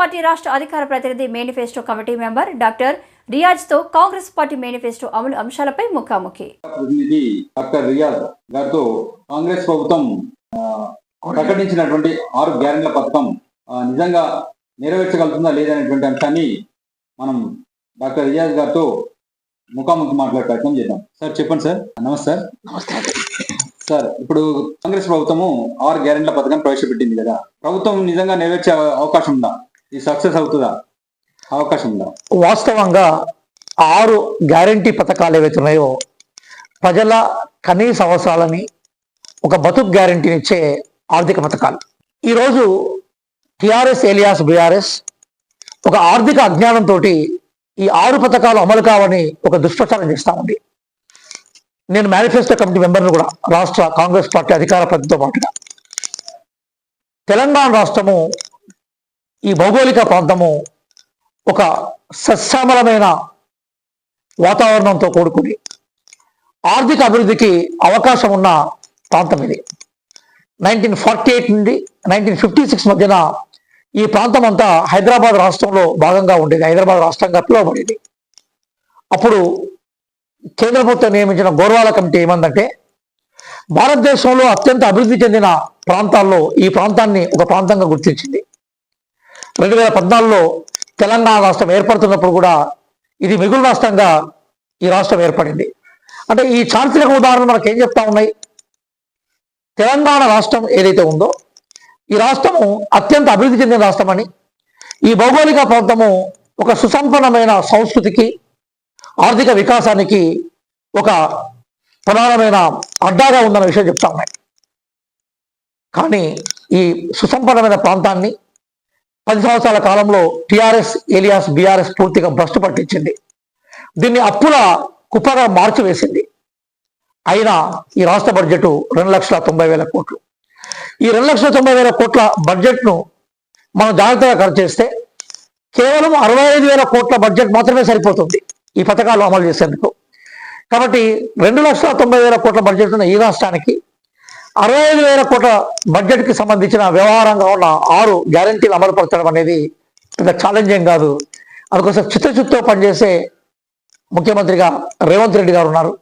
Party రాష్ట్ర అధికార ప్రతినిధి మేనిఫెస్టో కమిటీ మెంబర్ డాక్టర్ రియాజ్తో కాంగ్రెస్ పార్టీ మేనిఫెస్టో అమలు అంశాలపై ముఖాముఖి. ప్రతినిధి డాక్టర్ రియాజ్ గారితో కాంగ్రెస్ ప్రభుత్వం ప్రకటించినటువంటి ఆరు గ్యారెంట్ల పథకం నిజంగా నెరవేర్చగలుగుతుందా లేదనేటువంటి అంశాన్ని మనం డాక్టర్ రియాజ్ గారితో ముఖాముఖి మాట్లాడే ప్రయత్నం చేద్దాం. సార్ చెప్పండి సార్. నమస్తే. సార్ నమస్తే. సార్ ఇప్పుడు కాంగ్రెస్ ప్రభుత్వము ఆరు గ్యారెంట్ల పథకం ప్రవేశపెట్టింది కదా. ప్రభుత్వం నిజంగా నెరవేర్చే అవకాశం ఉందా? ఇది సక్సెస్ అవుతుందా? అవకాశం ఉందా వాస్తవంగా ఆరు గ్యారంటీ పథకాలు ఏవైతే ఉన్నాయో ప్రజల కనీస అవసరాలని ఒక బతుకు గ్యారంటీని ఇచ్చే ఆర్థిక పథకాలు. ఈరోజు టిఆర్ఎస్ ఏలియాస్ బీఆర్ఎస్ ఒక ఆర్థిక అజ్ఞానంతో ఈ ఆరు పథకాలు అమలు కావని ఒక దుష్ప్రచారం చేస్తా ఉంది. నేను మేనిఫెస్టో కమిటీ మెంబర్ను కూడా రాష్ట్ర కాంగ్రెస్ పార్టీ అధికార ప్రతితో పాటుగా తెలంగాణ రాష్ట్రము ఈ భౌగోళిక ప్రాంతము ఒక సస్యామలమైన వాతావరణంతో కూడుకుని ఆర్థిక అభివృద్ధికి అవకాశం ఉన్న ప్రాంతం ఇది. నైన్టీన్ ఫార్టీ ఎయిట్ నుండి నైన్టీన్ ఫిఫ్టీ సిక్స్ మధ్యన ఈ ప్రాంతం అంతా హైదరాబాద్ రాష్ట్రంలో భాగంగా ఉండేది. హైదరాబాద్ రాష్ట్రంగా పిలువబడేది. అప్పుడు కేంద్ర ప్రభుత్వం నియమించిన గోర్వాల కమిటీ ఏమందంటే భారతదేశంలో అత్యంత అభివృద్ధి చెందిన ప్రాంతాల్లో ఈ ప్రాంతాన్ని ఒక ప్రాంతంగా గుర్తించింది. రెండు వేల పద్నాలుగులో తెలంగాణ రాష్ట్రం ఏర్పడుతున్నప్పుడు కూడా ఇది మిగులు రాష్ట్రంగా ఈ రాష్ట్రం ఏర్పడింది. అంటే ఈ చారిత్రక ఉదాహరణ మనకు ఏం చెప్తా ఉన్నాయి? తెలంగాణ రాష్ట్రం ఏదైతే ఉందో ఈ రాష్ట్రము అత్యంత అభివృద్ధి చెందిన రాష్ట్రమని ఈ భౌగోళిక ప్రాంతము ఒక సుసంపన్నమైన సంస్కృతికి ఆర్థిక వికాసానికి ఒక ప్రధానమైన అడ్డాగా ఉందన్న విషయం చెప్తా ఉన్నాయి. కానీ ఈ సుసంపన్నమైన ప్రాంతాన్ని పది సంవత్సరాల కాలంలో టిఆర్ఎస్ ఏలియాస్ బీఆర్ఎస్ పూర్తిగా భ్రష్టు పట్టించింది. దీన్ని అప్పుల కుప్పగా మార్చివేసింది. అయినా ఈ రాష్ట్ర బడ్జెట్ రెండు లక్షల తొంభై వేల కోట్లు. ఈ రెండు లక్షల తొంభై వేల కోట్ల బడ్జెట్ను మనం జాగ్రత్తగా ఖర్చు చేస్తే కేవలం అరవై ఐదు వేల కోట్ల బడ్జెట్ మాత్రమే సరిపోతుంది ఈ పథకాలు అమలు చేసేందుకు. కాబట్టి రెండు లక్షల తొంభై వేల కోట్ల బడ్జెట్ ఉన్న ఈ రాష్ట్రానికి అరవై ఐదు వేల కోట్ల బడ్జెట్కి సంబంధించిన వ్యవహారంగా ఉన్న ఆరు గ్యారంటీలు అమలుపరచడం అనేది పెద్ద ఛాలెంజింగ్ కాదు. అందుకోసం చిత్తశుద్ధితో పనిచేసే ముఖ్యమంత్రిగా రేవంత్ రెడ్డి గారు ఉన్నారు.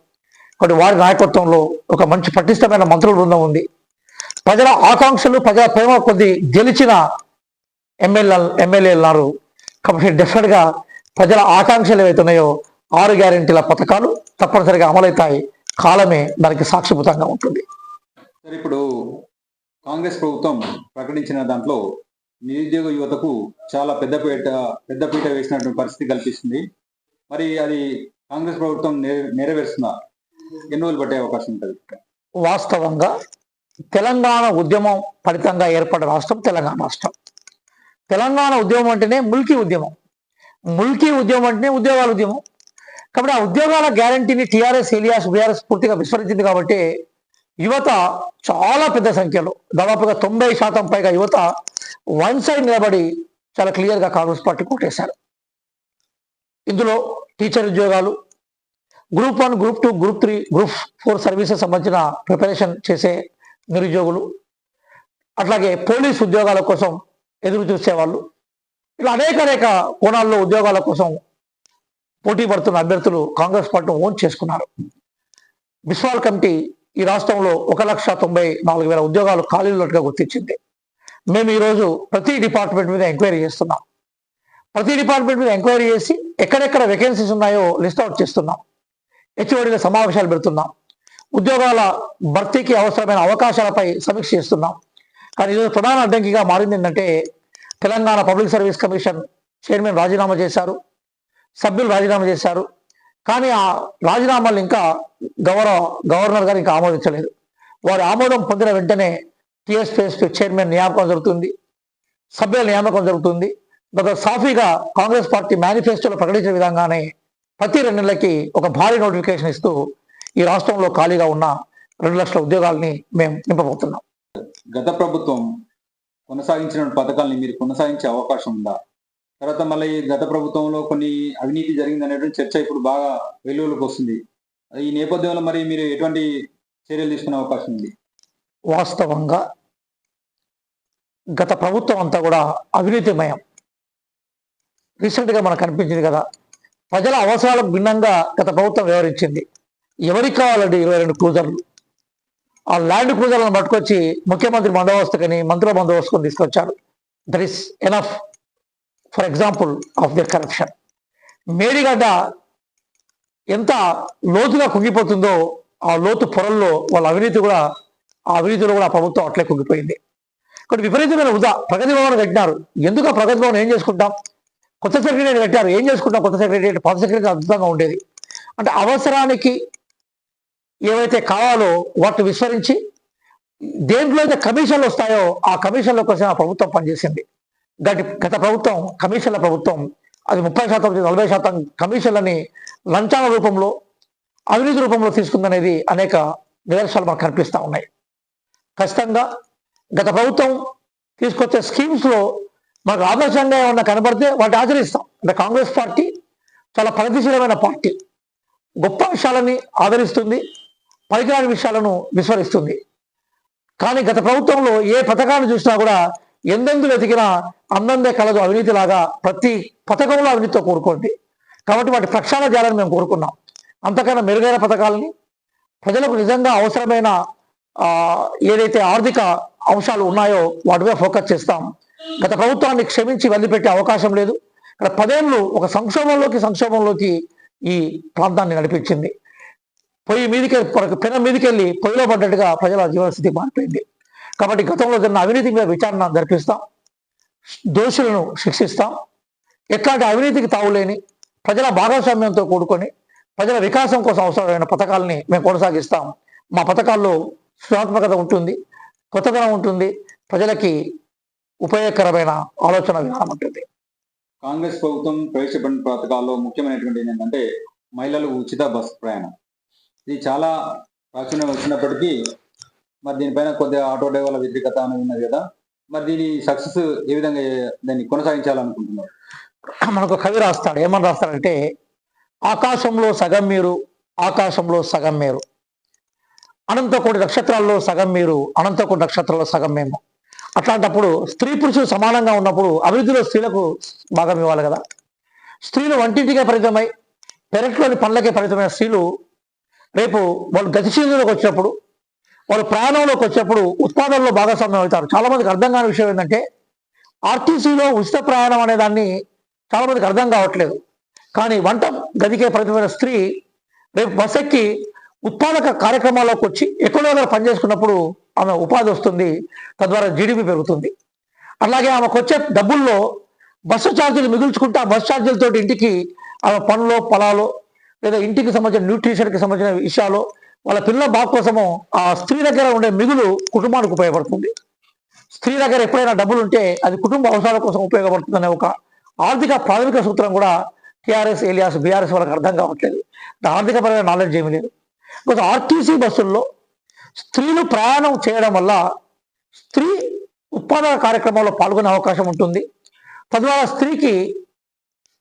కాబట్టి వారి నాయకత్వంలో ఒక మంచి పటిష్టమైన మంత్రుల బృందం ఉంది. ప్రజల ఆకాంక్షలు ప్రజల ప్రేమ కొద్ది గెలిచిన ఎమ్మెల్యే ఎమ్మెల్యేలు ఉన్నారు. కాబట్టి డెఫినెట్గా ప్రజల ఆకాంక్షలు ఏవైతున్నాయో ఆరు గ్యారెంటీల పథకాలు తప్పనిసరిగా అమలవుతాయి. కాలమే దానికి సాక్షిభూతంగా ఉంటుంది. ఇప్పుడు కాంగ్రెస్ ప్రభుత్వం ప్రకటించిన దాంట్లో నిరుద్యోగ యువతకు చాలా పెద్దపీట పెద్దపీట వేసినటువంటి పరిస్థితి కల్పిస్తుంది. మరి అది కాంగ్రెస్ ప్రభుత్వం నెరవేరుస్తుందా? ఎన్ని రోజులు పట్టే అవకాశం ఉంటుంది? వాస్తవంగా తెలంగాణ ఉద్యమం ఫలితంగా ఏర్పడిన రాష్ట్రం తెలంగాణ రాష్ట్రం. తెలంగాణ ఉద్యమం అంటేనే ముల్కీ ఉద్యమం. ముల్కీ ఉద్యమం అంటేనే ఉద్యోగాల ఉద్యమం. కాబట్టి ఆ ఉద్యోగాల గ్యారంటీని టీఆర్ఎస్ ఏలియాస్ బీఆర్ఎస్ పూర్తిగా విస్మరించింది కాబట్టి యువత చాలా పెద్ద సంఖ్యలో. దాదాపుగా తొంభై శాతం పైగా యువత వన్ సైడ్ నిలబడి చాలా క్లియర్గా కాంగ్రెస్ పార్టీ కొట్టేశారు. ఇందులో టీచర్ ఉద్యోగాలు group one group two group three group four services సంబంధించిన ప్రిపరేషన్ చేసే నిరుద్యోగులు అట్లాగే పోలీస్ ఉద్యోగాల కోసం ఎదురు చూసేవాళ్ళు ఇలా అనేక అనేక కోణాల్లో ఉద్యోగాల కోసం పోటీ పడుతున్న అభ్యర్థులు కాంగ్రెస్ పార్టీ ఓన్ చేసుకున్నారు. బిస్వాల్ కమిటీ ఈ రాష్ట్రంలో ఒక లక్ష తొంభై నాలుగు వేల ఉద్యోగాలు ఖాళీలు ఉన్నట్టుగా గుర్తించింది. మేము ఈరోజు ప్రతి డిపార్ట్మెంట్ మీద ఎంక్వైరీ చేస్తున్నాం. ప్రతి డిపార్ట్మెంట్ మీద ఎంక్వైరీ చేసి ఎక్కడెక్కడ వేకెన్సీస్ ఉన్నాయో లిస్ట్ అవుట్ చేస్తున్నాం. హెచ్ఓడిల సమావేశాలు పెడుతున్నాం. ఉద్యోగాల భర్తీకి అవసరమైన అవకాశాలపై సమీక్ష చేస్తున్నాం. కానీ ఈరోజు ప్రధాన అడ్డంకిగా మారింది ఏంటంటే Telangana public service commission chairman రాజీనామా చేశారు. సభ్యులు రాజీనామా చేశారు. కానీ ఆ రాజీనామాలు ఇంకా గవర్న గవర్నర్ గారు ఇంకా ఆమోదించలేదు. వారి ఆమోదం పొందిన వెంటనే టీఎస్పీఎస్పీ చైర్మన్ నియామకం జరుగుతుంది. సభ్యుల నియామకం జరుగుతుంది. ఒక సాఫీగా కాంగ్రెస్ పార్టీ మేనిఫెస్టోలో ప్రకటించిన విధంగానే ప్రతి రెండు నెలలకి ఒక భారీ నోటిఫికేషన్ ఇస్తూ ఈ రాష్ట్రంలో ఖాళీగా ఉన్న రెండు లక్షల ఉద్యోగాల్ని మేము నింపబోతున్నాం. గత ప్రభుత్వం కొనసాగించిన పథకాలని మీరు కొనసాగించే అవకాశం ఉందా? తర్వాత మళ్ళీ గత ప్రభుత్వంలో కొన్ని అవినీతి జరిగింది అనేటువంటి చర్చ ఇప్పుడు బాగా వెలుగులోకి వస్తుంది. ఈ నేపథ్యంలో మరి మీరు ఎటువంటి చర్యలు తీసుకునే అవకాశం ఉంది? వాస్తవంగా గత ప్రభుత్వం అంతా కూడా అవినీతిమయం. రీసెంట్గా మనకు కనిపించింది కదా ప్రజల అవసరాలకు భిన్నంగా గత ప్రభుత్వం వ్యవహరించింది. ఎవరికి కావాలండి ఇరవై రెండు క్రూజర్లు? ఆ ల్యాండ్ క్రూజర్లను పట్టుకొచ్చి ముఖ్యమంత్రి బందోబస్తుకని మంత్రుల బందోబస్తుని తీసుకొచ్చారు. That is enough. For example of their corruption Medigadda ఎంత లోతుగా కుంగిపోతుందో ఆ లోతు పొరల్లో వాళ్ళ అవినీతి కూడా ఆ అవినీతిలో కూడా ఆ ప్రభుత్వం అట్లే కుంగిపోయింది. కొన్ని విపరీతమైన ఉదా ప్రగతి భవన్ కట్టినారు. ఎందుకు ఆ ప్రగతి భవన్ ఏం చేసుకుంటాం? కొత్త సెక్రటరీ కట్టారు. ఏం చేసుకుంటాం కొత్త సెక్రటరీ పాత సెక్రటరీ అద్భుతంగా ఉండేది. అంటే అవసరానికి ఏవైతే కావాలో వాటిని విస్మరించి దేంట్లో అయితే కమిషన్లు వస్తాయో ఆ కమిషన్ల కోసం ఆ ప్రభుత్వం పనిచేసింది. గత గత ప్రభుత్వం కమిషన్ల ప్రభుత్వం అది ముప్పై శాతం నలభై శాతం కమిషన్లని లంచాల రూపంలో అవినీతి రూపంలో తీసుకుందనేది అనేక నిదర్శనాలు మనకు కనిపిస్తూ ఉన్నాయి. ఖచ్చితంగా గత ప్రభుత్వం తీసుకొచ్చే స్కీమ్స్లో మనకు ఆదర్శంగా ఏమన్నా కనబడితే వాటిని ఆచరిస్తాం. అంటే కాంగ్రెస్ పార్టీ చాలా ప్రగతిశీలమైన పార్టీ. గొప్ప విషయాలని ఆదరిస్తుంది పనికిరాని విషయాలను విస్మరిస్తుంది. కానీ గత ప్రభుత్వంలో ఏ పథకాన్ని చూసినా కూడా ఎందెందు వెతికినా అందందే కలదు అవినీతిలాగా ప్రతి పథకంలో అవినీతితో కోరుకోండి కాబట్టి వాటి ప్రక్షాళన చేయాలని మేము కోరుకున్నాం. అంతకన్నా మెరుగైన పథకాలని ప్రజలకు నిజంగా అవసరమైన ఏదైతే ఆర్థిక అంశాలు ఉన్నాయో వాటి మీద ఫోకస్ చేస్తాం. గత ప్రభుత్వాన్ని క్షమించి వదిలిపెట్టే అవకాశం లేదు. ఇక్కడ పదేళ్ళు ఒక సంక్షోభంలోకి సంక్షోభంలోకి ఈ ప్రాంతాన్ని నడిపించింది. పొయ్యి మీదకి పెన మీదకెళ్ళి పొయ్యిలో పడ్డట్టుగా ప్రజల జీవనస్థితి మారిపోయింది. కాబట్టి గతంలో జరిగిన అవినీతి మీద విచారణ జరిపిస్తాం. దోషులను శిక్షిస్తాం. ఎట్లాంటి అవినీతికి తావులేని ప్రజల భాగస్వామ్యంతో కూడుకొని ప్రజల వికాసం కోసం అవసరమైన పథకాలని మేము కొనసాగిస్తాం. మా పథకాల్లో సృజనాత్మకత ఉంటుంది కొత్తదనం ఉంటుంది. ప్రజలకి ఉపయోగకరమైన ఆలోచన విధానం ఉంటుంది. కాంగ్రెస్ ప్రభుత్వం ప్రవేశపెట్టిన పథకాల్లో ముఖ్యమైనటువంటి ఏంటంటే మహిళలు ఉచిత బస్సు ప్రయాణం. ఇది చాలా ప్రాచుర్యం వచ్చినప్పటికీ మరి దీనిపైన కొద్దిగా ఆటో డ్రైవర్ల వ్యతిరేకత అని ఉన్నది కదా. మరి దీని సక్సెస్ ఏ విధంగా దాన్ని కొనసాగించాలనుకుంటున్నారు? మనకు కవి రాస్తాడు. ఏమని రాస్తాడంటే ఆకాశంలో సగం మీరు ఆకాశంలో సగం మీరు. అనంత కోటి నక్షత్రాల్లో సగం మీరు అనంత కోటి నక్షత్రాల్లో సగం మేము. అట్లాంటప్పుడు స్త్రీ పురుషులు సమానంగా ఉన్నప్పుడు అభివృద్ధిలో స్త్రీలకు భాగం ఇవ్వాలి కదా. స్త్రీలు వంటింటికే పరిమితమై పెరట్లోని పనులకే పరిమితమైన స్త్రీలు రేపు వాళ్ళు గతిశీలంలోకి వచ్చినప్పుడు వాళ్ళు ప్రయాణంలోకి వచ్చేప్పుడు ఉత్పాదనలో భాగస్వామ్యం అవుతారు. చాలా మందికి అర్థం కాని విషయం ఏంటంటే ఆర్టీసీలో ఉచిత ప్రయాణం అనే దాన్ని చాలా మందికి అర్థం కావట్లేదు. కానీ వంట గదికే ప్రతిమైన స్త్రీ రేపు బస్ ఎక్కి ఉత్పాదక కార్యక్రమాల్లోకి వచ్చి ఎక్కడో దగ్గర పనిచేసుకున్నప్పుడు ఆమె ఉపాధి వస్తుంది. తద్వారా జీడిపి పెరుగుతుంది. అలాగే ఆమెకు వచ్చే డబ్బుల్లో బస్సు ఛార్జీలు మిగుల్చుకుంటే ఆ బస్ ఛార్జీలతో ఇంటికి ఆమె పనులు పొలాలు లేదా ఇంటికి సంబంధించిన న్యూట్రిషన్కి సంబంధించిన విషయాలు వాళ్ళ పిల్లల బాగు కోసము ఆ స్త్రీ దగ్గర ఉండే మిగులు కుటుంబానికి ఉపయోగపడుతుంది. స్త్రీ దగ్గర ఎప్పుడైనా డబ్బులు ఉంటే అది కుటుంబ అవసరాల కోసం ఉపయోగపడుతుందనే ఒక ఆర్థిక ప్రాథమిక సూత్రం కూడా టీఆర్ఎస్ ఏలియాస్ బీఆర్ఎస్ వాళ్ళకి అర్థం కావట్లేదు. ఆర్థికపరమైన నాలెడ్జ్ ఏమీ లేదు. కొంచెం ఆర్టీసీ బస్సుల్లో స్త్రీలు ప్రయాణం చేయడం వల్ల స్త్రీ ఉత్పాదక కార్యక్రమంలో పాల్గొనే అవకాశం ఉంటుంది. తద్వారా స్త్రీకి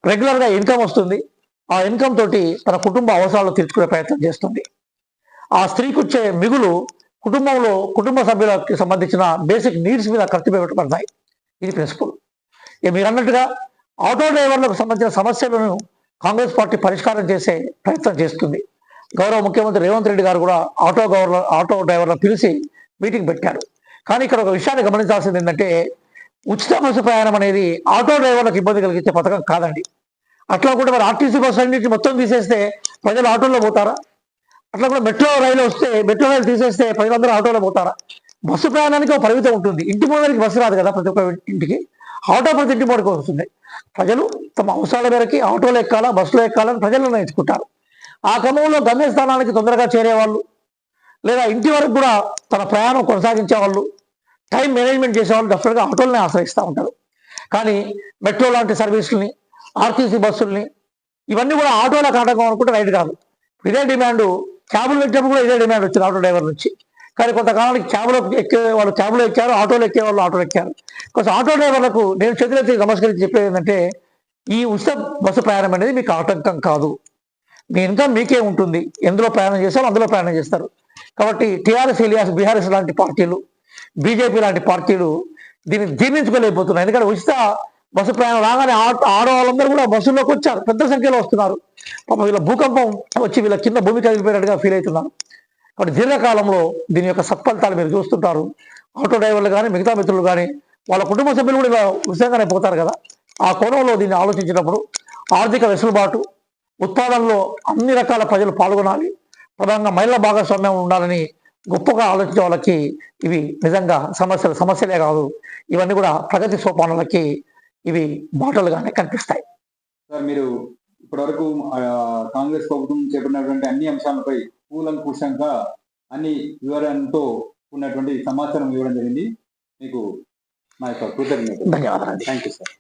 రెగ్యులర్గా ఇన్కమ్ వస్తుంది. ఆ ఇన్కమ్ తోటి తన కుటుంబ అవసరాలు తీర్చుకునే ప్రయత్నం చేస్తుంది. ఆ స్త్రీకి వచ్చే మిగులు కుటుంబంలో కుటుంబ సభ్యులకి సంబంధించిన బేసిక్ నీడ్స్ మీద ఖర్చు పెట్టబడతాయి ఇది ప్రిన్సిపల్ ఇక మీరు అన్నట్టుగా ఆటో డ్రైవర్లకు సంబంధించిన సమస్యలను కాంగ్రెస్ పార్టీ పరిష్కారం చేసే ప్రయత్నం చేస్తుంది. గౌరవ ముఖ్యమంత్రి రేవంత్ రెడ్డి గారు కూడా ఆటో గవర్నర్ ఆటో డ్రైవర్లను పిలిచి మీటింగ్ పెట్టారు. కానీ ఇక్కడ ఒక విషయాన్ని గమనించాల్సింది ఏంటంటే ఉచిత బస్సు ప్రయాణం అనేది ఆటో డ్రైవర్లకు ఇబ్బంది కలిగించే పథకం కాదండి. అట్లా కూడా మరి ఆర్టీసీ బస్సు అన్నింటిని మొత్తం తీసేస్తే ప్రజలు ఆటోలో పోతారా? అట్లా కూడా మెట్రో రైలు వస్తే మెట్రో రైలు తీసేస్తే ప్రజలందరూ ఆటోలో పోతారా? బస్సు ప్రయాణానికి ఒక పరిమితం ఉంటుంది. ఇంటి ముందరికి బస్సు రాదు కదా ప్రతి ఒక్క ఇంటికి. ఆటో ప్రతి ఇంటి ముందుకు వస్తుంది. ప్రజలు తమ అవసరాల మేరకి ఆటోలో ఎక్కాలా బస్సులో ఎక్కాలని ప్రజలు నిర్ణయించుకుంటారు. ఆ క్రమంలో గమ్యస్థానానికి తొందరగా చేరేవాళ్ళు లేదా ఇంటి వరకు కూడా తన ప్రయాణం కొనసాగించే వాళ్ళు టైం మేనేజ్మెంట్ చేసేవాళ్ళు డెఫినెట్గా ఆటోలనే ఆశ్రయిస్తూ ఉంటారు. కానీ మెట్రో లాంటి సర్వీసుల్ని ఆర్టీసీ బస్సుల్ని ఇవన్నీ కూడా ఆటోలో కాటకం అనుకుంటే రైట్ కాదు. ఇదే డిమాండ్ క్యాబులు పెట్టినప్పుడు కూడా ఇదే డిమాండ్ వచ్చింది ఆటో డ్రైవర్ నుంచి. కానీ కొంతకాలానికి క్యాబ్లో ఎక్కే వాళ్ళు క్యాబ్లో ఎక్కారు ఆటోలో ఎక్కే వాళ్ళు ఆటోలో ఎక్కారు. కొంచెం ఆటో డ్రైవర్లకు నేను చేతులెత్తి నమస్కరించి చెప్పేది ఏంటంటే ఈ ఉచిత బస్సు ప్రయాణం అనేది మీకు ఆటంకం కాదు. మీ ఇన్కమ్ మీకే ఉంటుంది. ఎందులో ప్రయాణం చేస్తారో అందులో ప్రయాణం చేస్తారు. కాబట్టి టీఆర్ఎస్ ఇలియాస్ బీఆర్ఎస్ లాంటి పార్టీలు బీజేపీ లాంటి పార్టీలు దీన్ని జీర్ణించుకోలేకపోతున్నాయి ఎందుకంటే ఉచిత బస్సు ప్రయాణం రాగానే ఆడవాళ్ళందరూ కూడా బస్సులోకి వచ్చారు. పెద్ద సంఖ్యలో వస్తున్నారు. పాపం వీళ్ళ భూకంపం వచ్చి వీళ్ళ కింద భూమి కదిలిపోయినట్టుగా ఫీల్ అవుతున్నారు. కాబట్టి దీర్ఘకాలంలో దీని యొక్క సత్ఫలితాలు మీరు చూస్తుంటారు. ఆటో డ్రైవర్లు కానీ మిగతా మిత్రులు కానీ వాళ్ళ కుటుంబ సభ్యులు కూడా ఇలా పోతారు కదా. ఆ కోణంలో దీన్ని ఆలోచించినప్పుడు ఆర్థిక వెసులుబాటు ఉత్పాదనలో అన్ని రకాల ప్రజలు పాల్గొనాలి. ప్రధానంగా మహిళల భాగస్వామ్యం ఉండాలని గొప్పగా ఆలోచించే వాళ్ళకి ఇవి నిజంగా సమస్యలు సమస్యలే కాదు. ఇవన్నీ కూడా ప్రగతి సోపానాలకి ఇవి బాటలుగానే కనిపిస్తాయి. సార్ మీరు ఇప్పటివరకు కాంగ్రెస్ ప్రభుత్వం చేపట్టినటువంటి అన్ని అంశాలపై కూలంకుషంగా అన్ని వివరణతో ఉన్నటువంటి సమాచారం ఇవ్వడం జరిగింది. మీకు నా యొక్క కృతజ్ఞతలు. ధన్యవాదాలు థ్యాంక్ యూ సార్